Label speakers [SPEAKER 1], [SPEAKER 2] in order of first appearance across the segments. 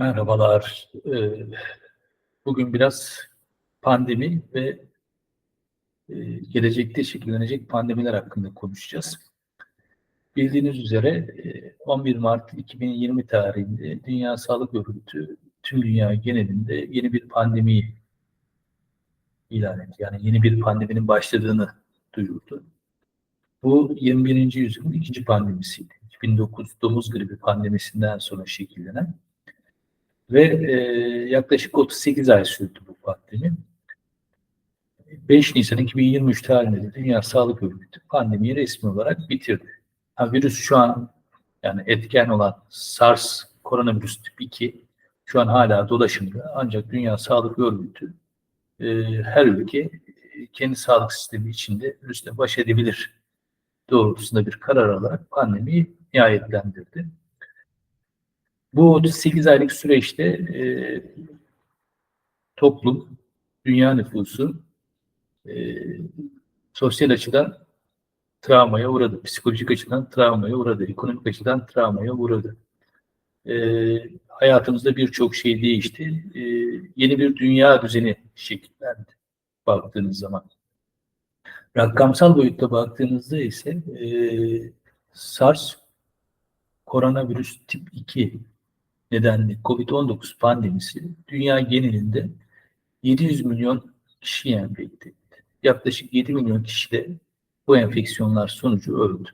[SPEAKER 1] Merhabalar. Ee, Bugün biraz pandemi ve e, gelecekte şekillenecek pandemiler hakkında konuşacağız. Bildiğiniz üzere e, 11 Mart 2020 tarihinde Dünya Sağlık Örgütü tüm dünya genelinde yeni bir pandemi ilan etti. Yani yeni bir pandeminin başladığını duyurdu. Bu 21. yüzyılın ikinci pandemisiydi. 2009 domuz gribi pandemisinden sonra şekillenen ve e, yaklaşık 38 ay sürdü bu pandemi. 5 Nisan 2023 tarihinde de Dünya Sağlık Örgütü pandemiyi resmi olarak bitirdi. Ha, virüs şu an yani etken olan SARS koronavirüs tip 2 şu an hala dolaşımda ancak Dünya Sağlık Örgütü e, her ülke e, kendi sağlık sistemi içinde virüsle baş edebilir doğrultusunda bir karar alarak pandemiyi nihayetlendirdi. Bu 38 aylık süreçte e, toplum, dünya nüfusu e, sosyal açıdan travmaya uğradı, psikolojik açıdan travmaya uğradı, ekonomik açıdan travmaya uğradı. E, hayatımızda birçok şey değişti. E, yeni bir dünya düzeni şekillendi baktığınız zaman. Rakamsal boyutta baktığınızda ise e, SARS koronavirüs tip 2 nedenli COVID-19 pandemisi dünya genelinde 700 milyon kişi enfekte etti. Yaklaşık 7 milyon kişi de bu enfeksiyonlar sonucu öldü.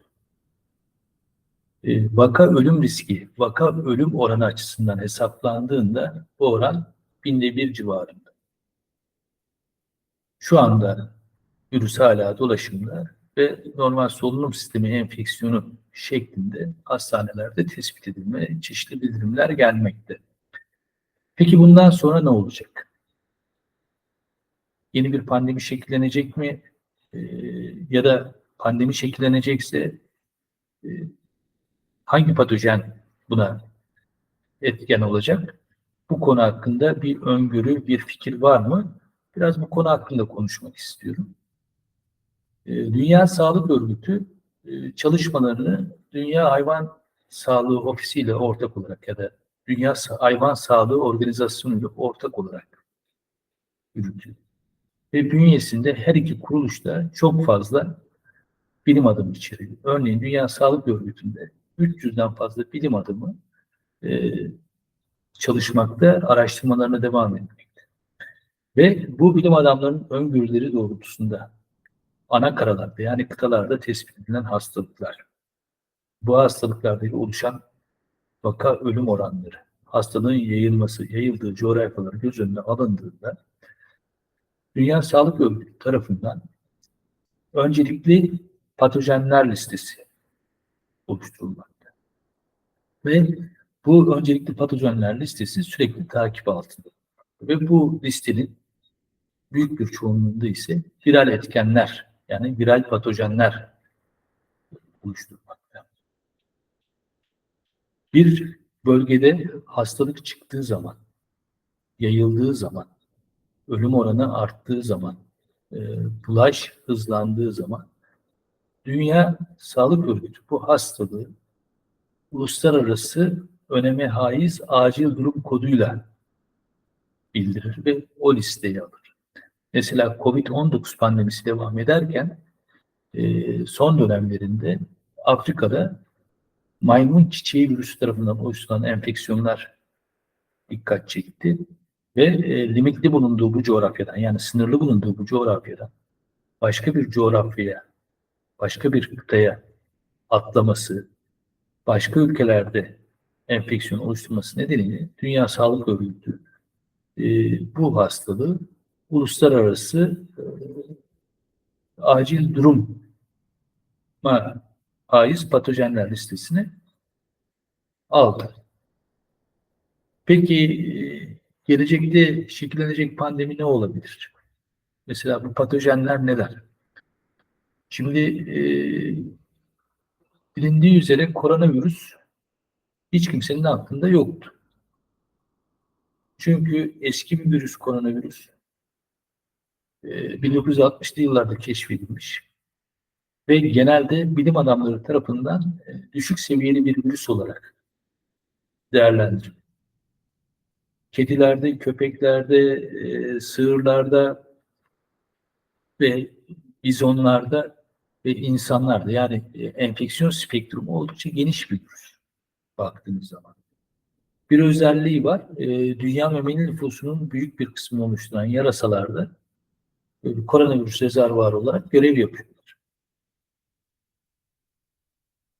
[SPEAKER 1] Ee, vaka ölüm riski, vaka ölüm oranı açısından hesaplandığında bu oran binde bir civarında. Şu anda virüs hala dolaşımda ve normal solunum sistemi enfeksiyonu şeklinde hastanelerde tespit edilme, çeşitli bildirimler gelmekte. Peki bundan sonra ne olacak? Yeni bir pandemi şekillenecek mi? Ee, ya da pandemi şekillenecekse e, hangi patojen buna etken olacak? Bu konu hakkında bir öngörü, bir fikir var mı? Biraz bu konu hakkında konuşmak istiyorum. Ee, Dünya Sağlık Örgütü e, çalışmalarını Dünya Hayvan Sağlığı Ofisi ile ortak olarak ya da Dünya Hayvan Sağlığı Organizasyonu ile ortak olarak yürütüyor. Ve bünyesinde her iki kuruluşta çok fazla bilim adımı içeriyor. Örneğin Dünya Sağlık Örgütü'nde 300'den fazla bilim adımı e, çalışmakta, araştırmalarına devam etmekte. Ve bu bilim adamlarının öngörüleri doğrultusunda ana karalarda yani kıtalarda tespit edilen hastalıklar. Bu hastalıklarda oluşan vaka ölüm oranları, hastalığın yayılması, yayıldığı coğrafyalar göz önüne alındığında Dünya Sağlık Örgütü tarafından öncelikli patojenler listesi oluşturulmakta. Ve bu öncelikli patojenler listesi sürekli takip altında. Ve bu listenin büyük bir çoğunluğunda ise viral etkenler yani viral patojenler oluşturmakta. Bir bölgede hastalık çıktığı zaman, yayıldığı zaman, ölüm oranı arttığı zaman, e, bulaş hızlandığı zaman Dünya Sağlık Örgütü bu hastalığı uluslararası öneme haiz acil durum koduyla bildirir ve o listeyi alır. Mesela Covid-19 pandemisi devam ederken e, son dönemlerinde Afrika'da maymun çiçeği virüsü tarafından oluşturulan enfeksiyonlar dikkat çekti. Ve e, limitli bulunduğu bu coğrafyadan yani sınırlı bulunduğu bu coğrafyadan başka bir coğrafyaya, başka bir kıtaya atlaması, başka ülkelerde enfeksiyon oluşturması nedeniyle Dünya Sağlık Örgütü e, bu hastalığı uluslararası e, acil durum aiz patojenler listesine aldı. Peki e, gelecekte şekillenecek pandemi ne olabilir? Mesela bu patojenler neler? Şimdi e, bilindiği üzere koronavirüs hiç kimsenin aklında yoktu. Çünkü eski bir virüs koronavirüs 1960'lı ee, yıllarda keşfedilmiş ve genelde bilim adamları tarafından e, düşük seviyeli bir virüs olarak değerlendiriliyor. kedilerde, köpeklerde, e, sığırlarda ve bizonlarda ve insanlarda yani e, enfeksiyon spektrumu oldukça geniş bir virüs baktığınız zaman. Bir özelliği var. Dünya memeli nüfusunun büyük bir kısmını oluşturan yarasalarda koronavirüs rezervuarı olarak görev yapıyorlar.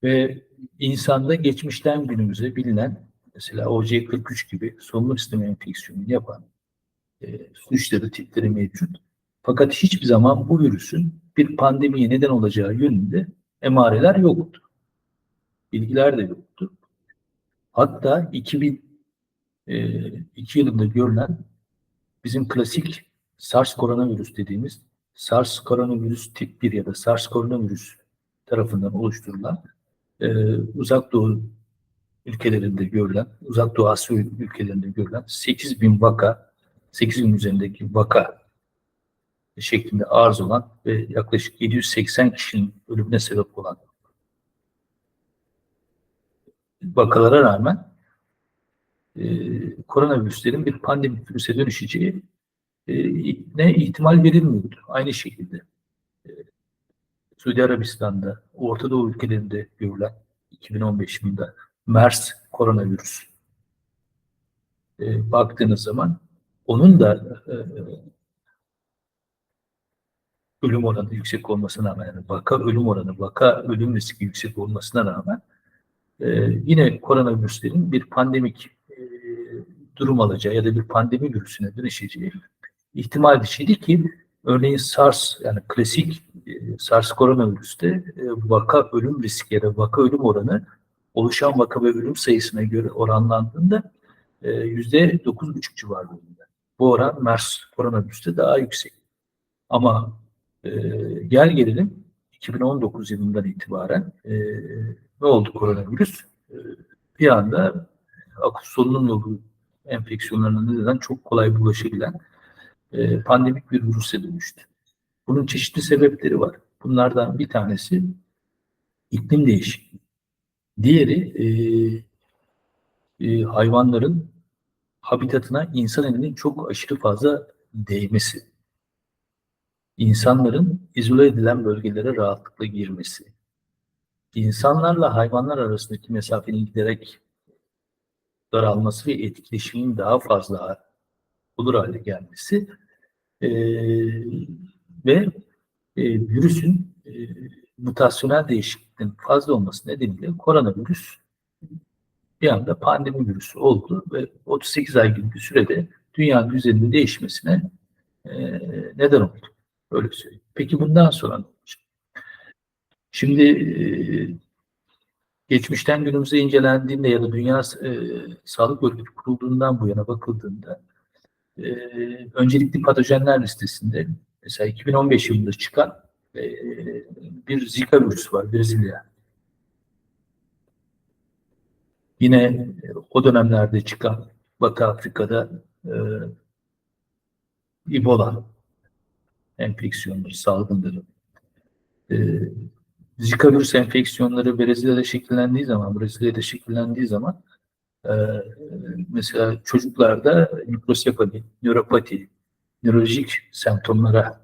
[SPEAKER 1] Ve insanda geçmişten günümüze bilinen mesela OC43 gibi solunum sistemi enfeksiyonu yapan e, suçları, tipleri mevcut. Fakat hiçbir zaman bu virüsün bir pandemiye neden olacağı yönünde emareler yoktu. Bilgiler de yoktu. Hatta 2002 e, yılında görülen bizim klasik SARS koronavirüs dediğimiz SARS koronavirüs tip 1 ya da SARS koronavirüs tarafından oluşturulan e, uzak doğu ülkelerinde görülen, uzak doğu Asya ülkelerinde görülen 8 bin vaka, 8 bin üzerindeki vaka şeklinde arz olan ve yaklaşık 780 kişinin ölümüne sebep olan vakalara rağmen e, koronavirüslerin bir pandemik virüse dönüşeceği ne ihtimal verilmiyordu. Aynı şekilde e, Suudi Arabistan'da, Orta Doğu ülkelerinde görülen 2015 yılında MERS koronavirüs e, baktığınız zaman onun da e, ölüm oranı yüksek olmasına rağmen, yani vaka ölüm oranı, vaka ölüm riski yüksek olmasına rağmen e, yine koronavirüslerin bir pandemik e, durum alacağı ya da bir pandemi virüsüne dönüşeceği ihtimal dışıydı ki örneğin SARS yani klasik e, SARS koronavirüste e, vaka ölüm riski ya da vaka ölüm oranı oluşan vaka ve ölüm sayısına göre oranlandığında e, yüzde dokuz buçuk civarlarında. Bu oran MERS koronavirüste daha yüksek. Ama e, gel gelelim 2019 yılından itibaren e, ne oldu koronavirüs? E, bir anda akut solunum yolu enfeksiyonlarına neden çok kolay bulaşabilen e, pandemik bir virüse dönüştü. Bunun çeşitli sebepleri var. Bunlardan bir tanesi iklim değişikliği. Diğeri e, e, hayvanların habitatına insan elinin çok aşırı fazla değmesi. İnsanların izole edilen bölgelere rahatlıkla girmesi. İnsanlarla hayvanlar arasındaki mesafenin giderek daralması ve etkileşimin daha fazla olur hale gelmesi e, ve e, virüsün e, mutasyonel değişikliğin fazla olması nedeniyle koronavirüs bir anda pandemi virüsü oldu ve 38 ay gibi bir sürede dünyanın üzerinde değişmesine e, neden oldu. Öyle söyleyeyim. Peki bundan sonra ne olacak? Şimdi e, geçmişten günümüze incelendiğinde ya da Dünya e, Sağlık Örgütü kurulduğundan bu yana bakıldığında e, öncelikli patojenler listesinde mesela 2015 yılında çıkan e, bir Zika virüsü var Brezilya. Yine e, o dönemlerde çıkan Batı Afrika'da e, Ebola enfeksiyonları, salgınları. E, Zika virüs enfeksiyonları Brezilya'da şekillendiği zaman, Brezilya'da şekillendiği zaman e, mesela çocuklarda mikrosefali, nöropati, nörolojik semptomlara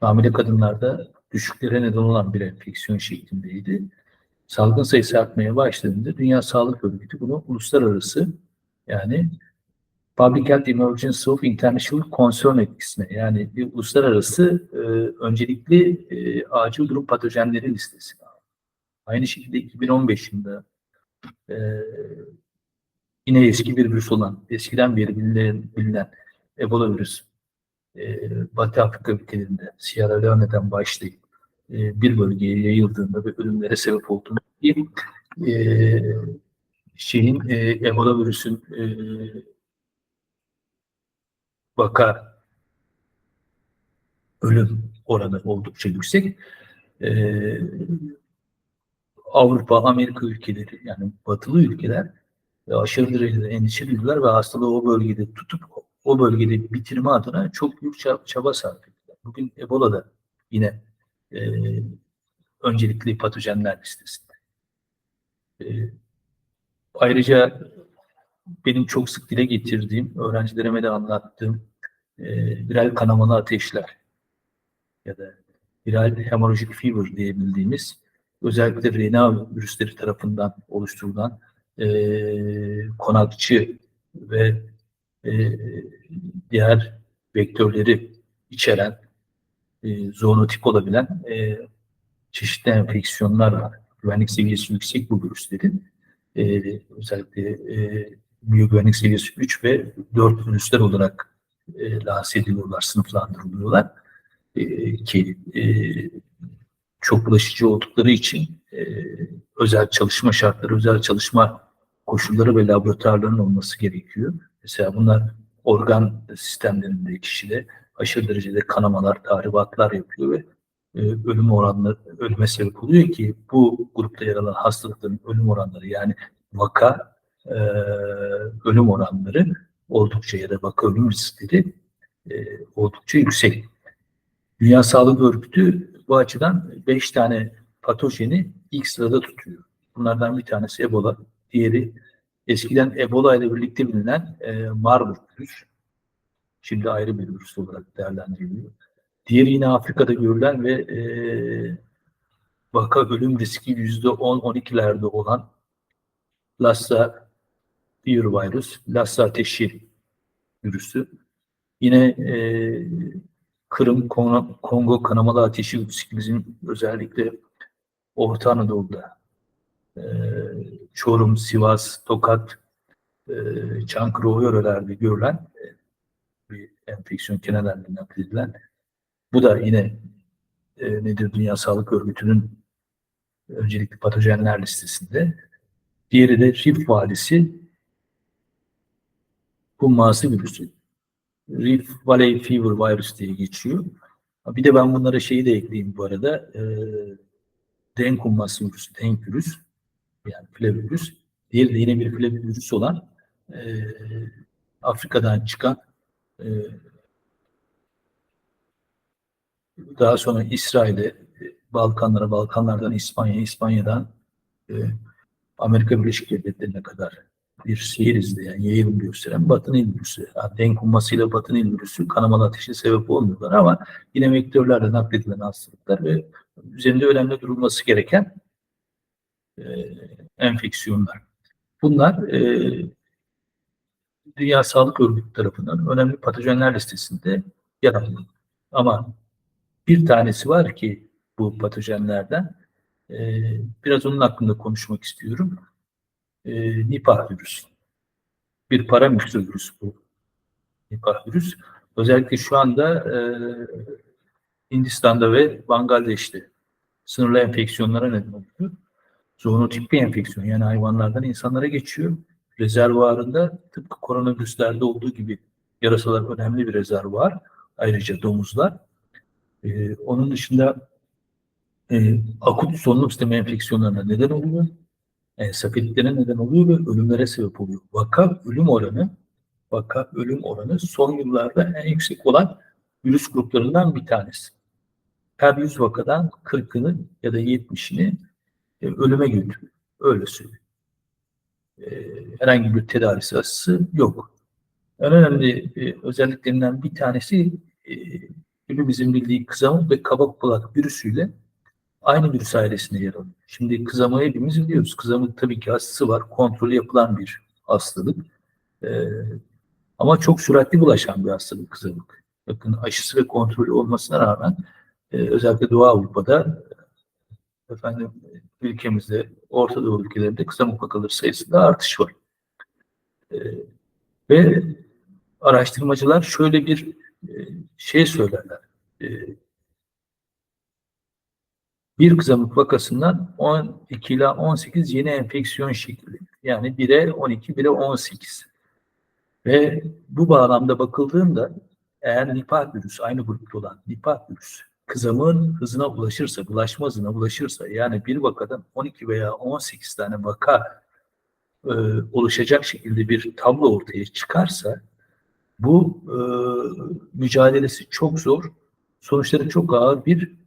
[SPEAKER 1] hamile kadınlarda düşüklere neden olan bir enfeksiyon şeklindeydi. Salgın sayısı artmaya başladığında Dünya Sağlık Örgütü bunu uluslararası yani Public Health Emergency of International Concern etkisine yani bir uluslararası e, öncelikli e, acil durum patojenleri listesine Aynı şekilde 2015 yılında e, yine eski bir virüs olan, eskiden beri bilinen, bilinen Ebola virüsü e, Batı Afrika ülkelerinde Sierra Leone'den başlayıp e, bir bölgeye yayıldığında ve ölümlere sebep olduğunda e, şeyin e, Ebola virüsün e, vaka ölüm oranı oldukça yüksek. E, Avrupa, Amerika ülkeleri yani batılı ülkeler aşırı derecede endişelidirler ve hastalığı o bölgede tutup o bölgede bitirme adına çok büyük çaba sarf ettiler. Bugün Ebola da yine e, öncelikli patojenler listesinde. E, ayrıca benim çok sık dile getirdiğim, öğrencilerime de anlattığım e, viral kanamalı ateşler ya da viral hemorrhagic fever diyebildiğimiz özellikle RNA virüsleri tarafından oluşturulan e, konakçı ve e, diğer vektörleri içeren e, zoonotip olabilen e, çeşitli enfeksiyonlar var. Güvenlik seviyesi yüksek bu virüslerin. E, özellikle e, biyogüvenlik seviyesi 3 ve 4 virüsler olarak e, lanse ediliyorlar, sınıflandırılıyorlar. E, ki e, çok bulaşıcı oldukları için e, özel çalışma şartları, özel çalışma koşulları ve laboratuvarların olması gerekiyor. Mesela bunlar organ sistemlerinde kişide aşırı derecede kanamalar, tahribatlar yapıyor ve e, ölüm oranları ölüme sebep oluyor ki bu grupta yer alan hastalıkların ölüm oranları yani vaka e, ölüm oranları oldukça ya da vaka ölüm riskleri e, oldukça yüksek. Dünya Sağlık Örgütü bu açıdan 5 tane patojeni ilk sırada tutuyor. Bunlardan bir tanesi Ebola, diğeri eskiden Ebola ile birlikte bilinen e, Marburg virüs. Şimdi ayrı bir virüs olarak değerlendiriliyor. Diğeri yine Afrika'da görülen ve e, vaka ölüm riski yüzde 10-12'lerde olan Lassa virüs, Lassa ateşi virüsü. Yine e, Kırım, Kongo, kanamalı ateşi bizim özellikle Orta Anadolu'da e, Çorum, Sivas, Tokat, e, Çankırı o yörelerde görülen e, bir enfeksiyon kenelerle nakledilen bu da yine e, nedir Dünya Sağlık Örgütü'nün öncelikli patojenler listesinde. Diğeri de Rift Vadisi humması virüsü. Rift Valley Fever virüs diye geçiyor. Bir de ben bunlara şeyi de ekleyeyim bu arada. E, denk humması virüsü, denk virüs. Yani flavirüs. Diğeri de yine bir flavirüs olan e, Afrika'dan çıkan e, daha sonra İsrail'e, Balkanlara, Balkanlardan İspanya, İspanya'dan e, Amerika Birleşik Devletleri'ne kadar bir seyir izleyen, yayılım gösteren Batı Nil virüsü. Yani denk ummasıyla Batı Nil virüsü kanamalı ateşe sebep olmuyorlar ama yine vektörlerle nakledilen hastalıklar ve üzerinde önemli durulması gereken e, enfeksiyonlar. Bunlar e, Dünya Sağlık Örgütü tarafından önemli patojenler listesinde yer alıyor. Ama bir tanesi var ki bu patojenlerden e, biraz onun hakkında konuşmak istiyorum. E, Nipah virüs. Bir paramüksü bu. Nipah virüs. Özellikle şu anda e, Hindistan'da ve Bangladeş'te sınırlı enfeksiyonlara neden oluyor. Zoonotip bir enfeksiyon yani hayvanlardan insanlara geçiyor. Rezervuarında tıpkı koronavirüslerde olduğu gibi yarasalar önemli bir rezervuar. Ayrıca domuzlar ee, onun dışında e, akut solunum sistemi enfeksiyonlarına neden oluyor. Ensefalitlere neden oluyor ve ölümlere sebep oluyor. Vaka ölüm oranı vaka ölüm oranı son yıllarda en yüksek olan virüs gruplarından bir tanesi. Her 100 vakadan 40'ını ya da 70'ini e, ölüme götürüyor. Öyle söyleyeyim. E, herhangi bir tedavi sırası yok. En önemli e, özelliklerinden bir tanesi e, hepimizin bildiği kızamık ve kabak bulak virüsüyle aynı virüs ailesinde yer alıyor. Şimdi kızamığı hepimiz biliyoruz. Kızamık tabii ki aşısı var. Kontrolü yapılan bir hastalık. Ee, ama çok süratli bulaşan bir hastalık kızamık. Bakın aşısı ve kontrolü olmasına rağmen e, özellikle Doğu Avrupa'da efendim ülkemizde Orta Doğu ülkelerinde kızamık vakaları sayısında artış var. E, ve araştırmacılar şöyle bir e, şey söylerler. E, bir kızamık vakasından 12 ila 18 yeni enfeksiyon şekli. Yani 1'e 12, 1'e 18. Ve bu bağlamda bakıldığında eğer nipah virüsü aynı grupta olan nipah virüsü kızamığın hızına ulaşırsa, bulaşma hızına ulaşırsa yani bir vakadan 12 veya 18 tane vaka e, oluşacak şekilde bir tablo ortaya çıkarsa bu e, mücadelesi çok zor, sonuçları çok ağır bir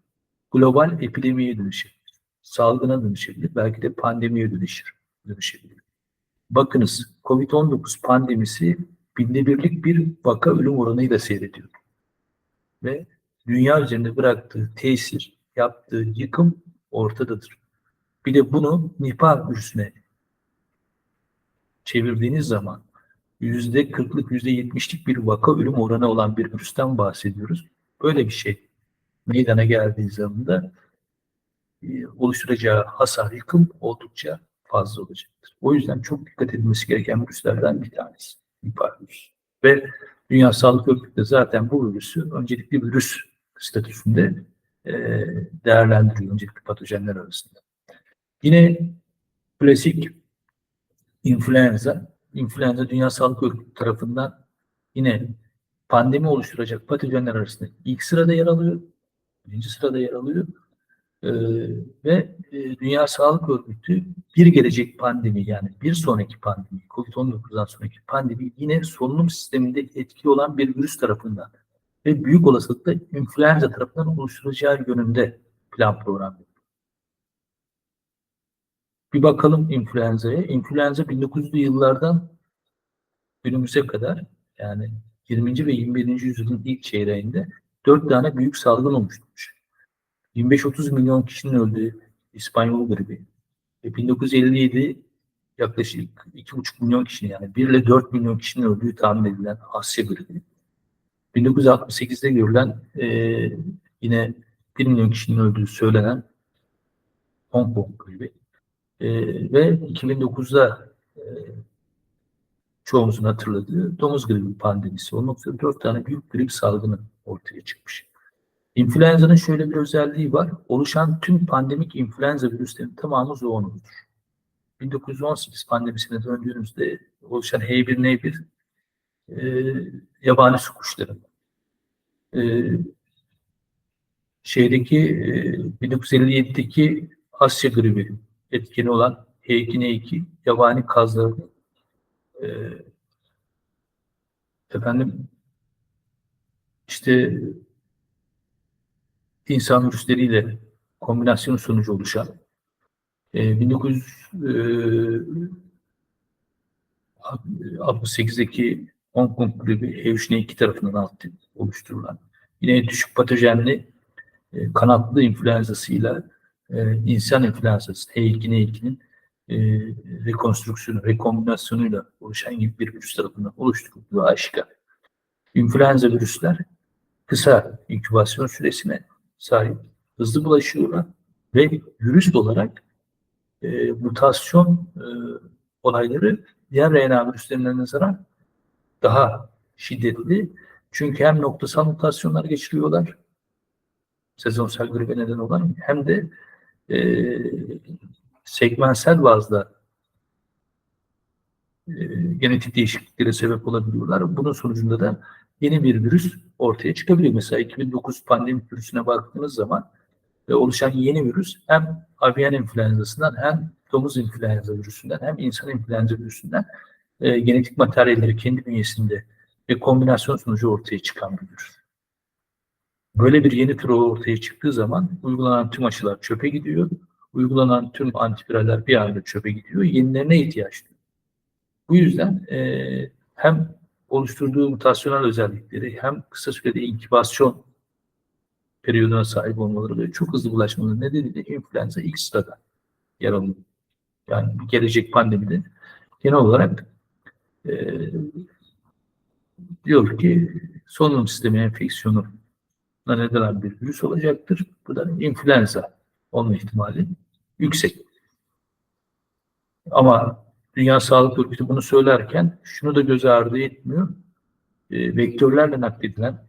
[SPEAKER 1] global epidemiye dönüşebilir. Salgına dönüşebilir, belki de pandemiye dönüşür, dönüşebilir. bakınız COVID-19 pandemisi binde birlik bir vaka ölüm oranıyla seyrediyor. Ve dünya üzerinde bıraktığı tesir, yaptığı yıkım ortadadır. Bir de bunu Nipah virüsüne çevirdiğiniz zaman yüzde kırklık, yüzde yetmişlik bir vaka ölüm oranı olan bir virüsten bahsediyoruz. Böyle bir şey meydana geldiği zaman da e, oluşturacağı hasar, yıkım oldukça fazla olacaktır. O yüzden çok dikkat edilmesi gereken virüslerden bir tanesi. Nipah virüsü. Ve Dünya Sağlık Örgütü de zaten bu virüsü öncelikli virüs statüsünde e, değerlendiriyor öncelikli patojenler arasında. Yine klasik influenza, influenza Dünya Sağlık Örgütü tarafından yine pandemi oluşturacak patojenler arasında ilk sırada yer alıyor. Birinci sırada yer alıyor. Ee, ve e, Dünya Sağlık Örgütü bir gelecek pandemi yani bir sonraki pandemi, COVID-19'dan sonraki pandemi yine solunum sisteminde etkili olan bir virüs tarafından ve büyük olasılıkla influenza tarafından oluşturacağı yönünde plan program. Bir bakalım influenza'ya. Influenza 1900'lü yıllardan günümüze kadar yani 20. ve 21. yüzyılın ilk çeyreğinde dört tane büyük salgın oluşturmuş. 25-30 milyon kişinin öldüğü İspanyol gribi. Ve 1957 yaklaşık 2,5 milyon kişinin yani 1 ile 4 milyon kişinin öldüğü tahmin edilen Asya gribi. 1968'de görülen e, yine 1 milyon kişinin öldüğü söylenen Hong Kong gribi. E, ve 2009'da e, çoğumuzun hatırladığı domuz gribi pandemisi olmak üzere 4 tane büyük grip salgını ortaya çıkmış. İnfluenza'nın şöyle bir özelliği var. Oluşan tüm pandemik influenza virüslerinin tamamı zoonodur. 1918 pandemisine döndüğümüzde oluşan H1N1 e, yabani su kuşları. E, şeydeki e, 1957'deki Asya gribi etkeni olan H2N2 yabani kazların e, efendim işte insan virüsleriyle kombinasyon sonucu oluşan e, 1968'deki Hong Kong gribi H3N2 tarafından oluşturulan yine düşük patojenli e, kanatlı influenzasıyla e, insan influenzası H2N2'nin e, rekonstrüksiyonu, rekombinasyonuyla oluşan gibi bir virüs tarafından oluşturulduğu aşikar. İnfluenza virüsler kısa inkübasyon süresine sahip, hızlı bulaşıyorlar ve virüs olarak e, mutasyon e, olayları diğer RNA virüslerine nazaran daha şiddetli. Çünkü hem noktasal mutasyonlar geçiriyorlar, sezonsal gribe neden olan hem de e, segmentsel bazda e, genetik değişikliklere sebep olabiliyorlar. Bunun sonucunda da yeni bir virüs ortaya çıkabiliyor. Mesela 2009 pandemik virüsüne baktığınız zaman e, oluşan yeni virüs hem avian influenzasından hem domuz influenza virüsünden hem insan influenza virüsünden e, genetik materyalleri kendi bünyesinde ve kombinasyon sonucu ortaya çıkan bir virüs. Böyle bir yeni tür ortaya çıktığı zaman uygulanan tüm aşılar çöpe gidiyor. Uygulanan tüm antiviraller bir anda çöpe gidiyor. Yenilerine ihtiyaç duyuyor. Bu yüzden e, hem oluşturduğu mutasyonel özellikleri hem kısa sürede inkibasyon periyoduna sahip olmaları ve çok hızlı bulaşmaları nedeniyle influenza ilk sırada yer alıyor. Yani gelecek pandemide genel olarak e, diyor ki solunum sistemi enfeksiyonu neden olan bir virüs olacaktır. Bu da influenza olma ihtimali yüksek. Ama Dünya Sağlık Örgütü bunu söylerken şunu da göze ardı etmiyor. E, vektörlerle nakledilen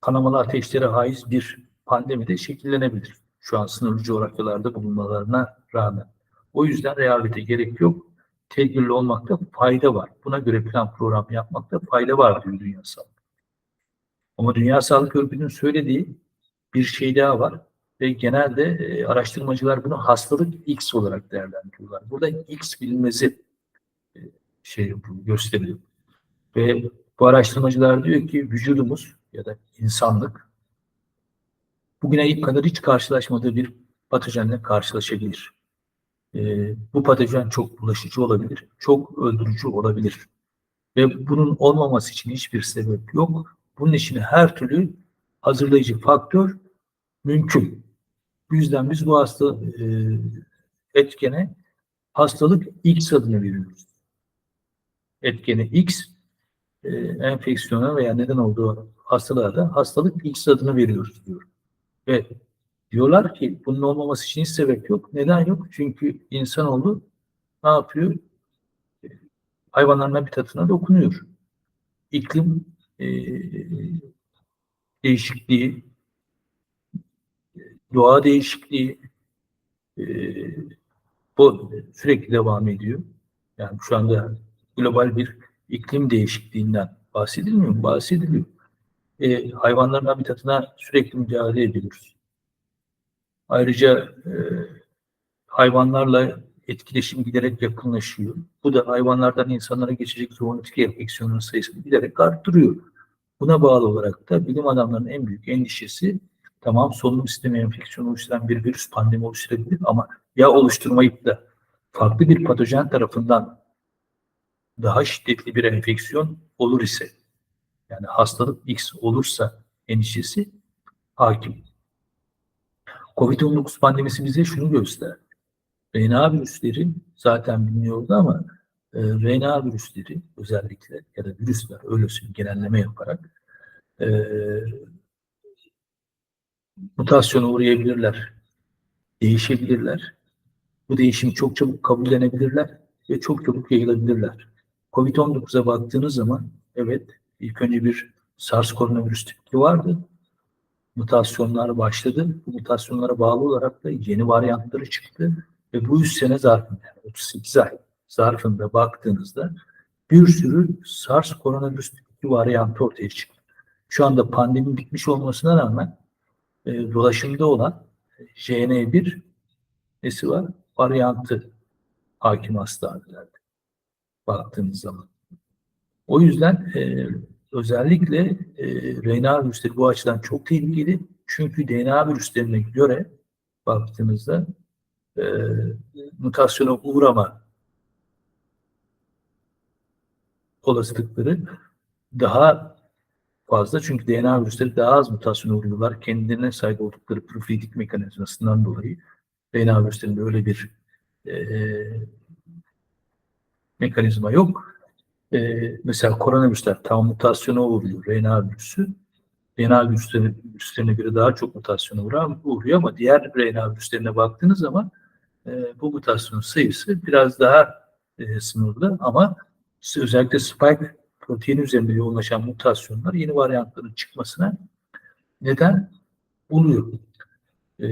[SPEAKER 1] kanamalı ateşlere haiz bir pandemi de şekillenebilir. Şu an sınırlı coğrafyalarda bulunmalarına rağmen. O yüzden rehavete gerek yok. Tedbirli olmakta fayda var. Buna göre plan program yapmakta fayda var diyor Dünya Sağlık. Ama Dünya Sağlık Örgütü'nün söylediği bir şey daha var ve genelde e, araştırmacılar bunu hastalık X olarak değerlendiriyorlar. Burada X bilinmesi e, şey gösteriyor. Ve bu araştırmacılar diyor ki vücudumuz ya da insanlık bugüne kadar hiç karşılaşmadığı bir patojenle karşılaşabilir. e, bu patojen çok bulaşıcı olabilir, çok öldürücü olabilir. Ve bunun olmaması için hiçbir sebep yok. Bunun için her türlü hazırlayıcı faktör mümkün. Bu yüzden biz bu hasta e, etkene hastalık X adını veriyoruz. Etkeni X e, enfeksiyona veya neden olduğu hastalığa da hastalık X adını veriyoruz diyor. Ve diyorlar ki bunun olmaması için hiç sebep yok. Neden yok? Çünkü insanoğlu ne yapıyor? Hayvanların habitatına dokunuyor. İklim e, değişikliği, doğa değişikliği e, bu sürekli devam ediyor. Yani şu anda global bir iklim değişikliğinden bahsedilmiyor mu? Bahsediliyor. E, hayvanların habitatına sürekli müdahale ediyoruz. Ayrıca e, hayvanlarla etkileşim giderek yakınlaşıyor. Bu da hayvanlardan insanlara geçecek zoonotik enfeksiyonların sayısını giderek arttırıyor. Buna bağlı olarak da bilim adamlarının en büyük endişesi tamam solunum sistemi enfeksiyonu oluşturan bir virüs pandemi oluşturabilir ama ya oluşturmayıp da farklı bir patojen tarafından daha şiddetli bir enfeksiyon olur ise yani hastalık X olursa endişesi hakim. Covid-19 pandemisi bize şunu gösterdi. RNA virüsleri zaten biliniyordu ama e, RNA virüsleri özellikle ya da virüsler öyle genelleme yaparak e, mutasyona uğrayabilirler, değişebilirler. Bu değişimi çok çabuk kabullenebilirler ve çok çabuk yayılabilirler. Covid-19'a baktığınız zaman evet ilk önce bir SARS koronavirüs tipi vardı. Mutasyonlar başladı. Bu mutasyonlara bağlı olarak da yeni varyantları çıktı. Ve bu 100 sene zarfında, yani 38 ay zarfında baktığınızda bir sürü SARS koronavirüs tipi varyantı ortaya çıktı. Şu anda pandemi bitmiş olmasına rağmen e, dolaşımda olan JN1 nesi var? Varyantı hakim hastanelerde baktığınız zaman. O yüzden e, özellikle e, RNA virüsleri bu açıdan çok tehlikeli. Çünkü DNA virüslerine göre baktığınızda e, mutasyona uğrama olasılıkları daha fazla. Çünkü DNA virüsleri daha az mutasyona uğruyorlar. Kendilerine sahip oldukları profiletik mekanizmasından dolayı DNA virüslerinde öyle bir e, mekanizma yok. E, mesela koronavirüsler tam mutasyona uğruyor RNA virüsü. RNA virüslerine, virüslerine göre daha çok mutasyona uğrar, uğruyor ama diğer RNA virüslerine baktığınız zaman e, bu mutasyon sayısı biraz daha e, sınırlı ama özellikle spike protein üzerinde yoğunlaşan mutasyonlar yeni varyantların çıkmasına neden oluyor. E,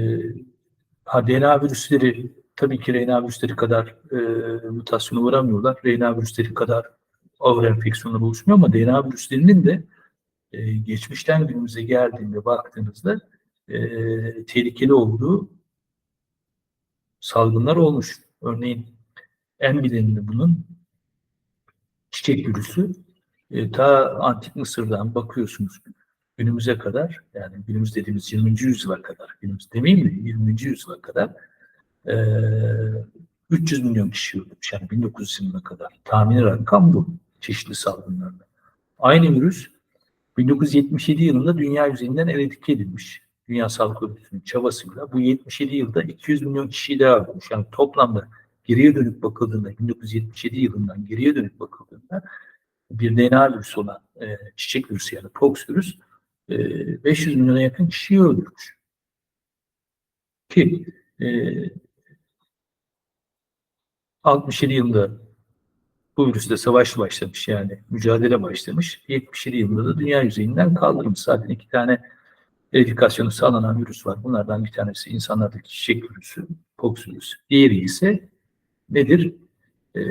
[SPEAKER 1] ha, DNA virüsleri tabii ki RNA virüsleri kadar e, mutasyona uğramıyorlar. RNA virüsleri kadar ağır enfeksiyonlar oluşmuyor ama DNA virüslerinin de e, geçmişten günümüze geldiğinde baktığınızda e, tehlikeli olduğu salgınlar olmuş. Örneğin en bilinini bunun çiçek virüsü. E, ta antik Mısır'dan bakıyorsunuz günümüze kadar yani günümüz dediğimiz 20. yüzyıla kadar günümüz demeyeyim mi 20. yüzyıla kadar e, 300 milyon kişi ölmüş yani 1900 yılına kadar. Tahmini rakam bu çeşitli salgınlarda. Aynı virüs 1977 yılında dünya yüzeyinden eradike edilmiş. Dünya Sağlık Örgütü'nün çabasıyla bu 77 yılda 200 milyon kişiyi daha öldürmüş. Yani toplamda geriye dönüp bakıldığında 1977 yılından geriye dönüp bakıldığında bir DNA virüsü olan e, çiçek virüsü yani pox virüs e, 500 milyona yakın kişiyi öldürmüş. Ki e, 67 yılında bu virüsle savaş başlamış yani mücadele başlamış. 77 yılında da dünya yüzeyinden kaldırılmış. Zaten iki tane eradikasyonu sağlanan virüs var. Bunlardan bir tanesi insanlardaki çiçek virüsü, pox virüsü. Diğeri ise nedir? Ee,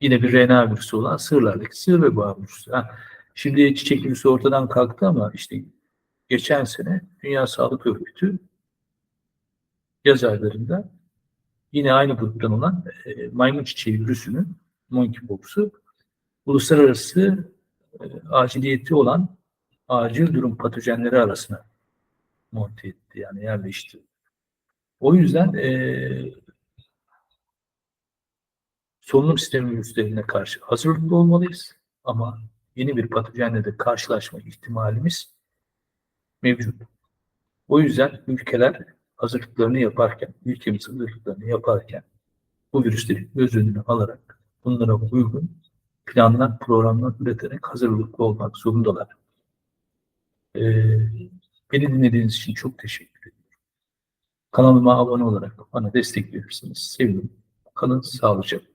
[SPEAKER 1] yine bir RNA virüsü olan sığırlardaki sığır veba virüsü. Ha, şimdi çiçek virüsü ortadan kalktı ama işte geçen sene Dünya Sağlık Örgütü yaz aylarında yine aynı gruptan olan e, maymun çiçeği virüsünün monkeypox'u uluslararası e, aciliyeti olan acil durum patojenleri arasına monte etti yani yerleştirdi. O yüzden e, solunum sistemi virüslerine karşı hazırlıklı olmalıyız. Ama yeni bir patojenle de karşılaşma ihtimalimiz mevcut. O yüzden ülkeler hazırlıklarını yaparken, ülkemiz hazırlıklarını yaparken bu virüsleri göz önüne alarak bunlara uygun planlar, programlar üreterek hazırlıklı olmak zorundalar. Ee, beni dinlediğiniz için çok teşekkür ederim. Kanalıma abone olarak bana destek verirseniz sevinirim. Kalın sağlıcakla.